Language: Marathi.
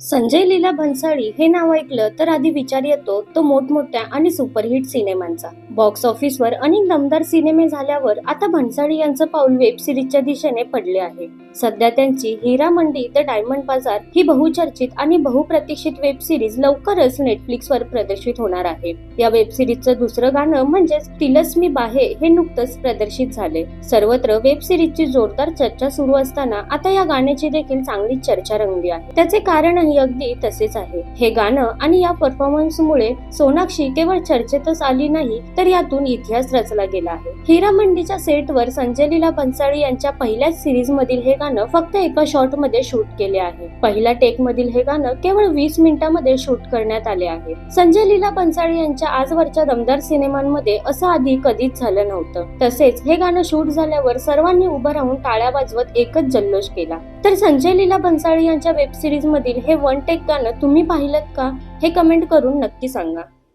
संजय लीला भन्साळी हे नाव ऐकलं तर आधी विचार येतो तो मोठमोठ्या आणि सुपरहिट सिनेमांचा. बॉक्स ऑफिसवर अनेक दमदार सिनेमे झाल्यावर आता भन्साळी यांचं पाऊल वेब सिरीजच्या दिशेने पडले आहे. सध्या त्यांची हिरा मंडी द डायमंड बाजार ही बहुचर्चित आणि बहुप्रतीक्षित वेब सिरीज लवकरच नेटफ्लिक्सवर प्रदर्शित होणार आहे. या वेब सिरीजचं दुसरं गाणं म्हणजेच तिलस्मी बाहे हे नुकतंच प्रदर्शित झाले. सर्वत्र वेब सिरीजची जोरदार चर्चा सुरू असताना आता या गाण्याची देखील चांगली चर्चा रंगली आहे. त्याचे कारणही अगदी तसेच आहे. हे गाणं आणि या परफॉर्मन्समुळे सोनाक्षी केवळ चर्चेतच आली नाही तर यातून इतिहास रचला गेला आहे. हिरा मंडीच्या सेटवर संजय लीला भन्साळी यांच्या पहिल्याच सिरीज मधील हे गाणं फक्त एका शॉटमध्ये शूट केले आहे. पहिल्या टेक मधील हे गाणं केवळ वीस मिनिटांमध्ये शूट करण्यात आले आहे. संजय लीला भन्साळी यांच्या आजवरच्या दमदार सिनेमांमध्ये असं आधी कधीच झालं नव्हतं. तसेच हे गाणं शूट झाल्यावर सर्वांनी उभं राहून टाळ्या वाजवत एकच जल्लोष केला. तर संजय लीला भन्साळी यांच्या वेब सिरीज मधील हे वन टेक गाणं तुम्ही पाहिलं का? हे कमेंट करून नक्की सांगा.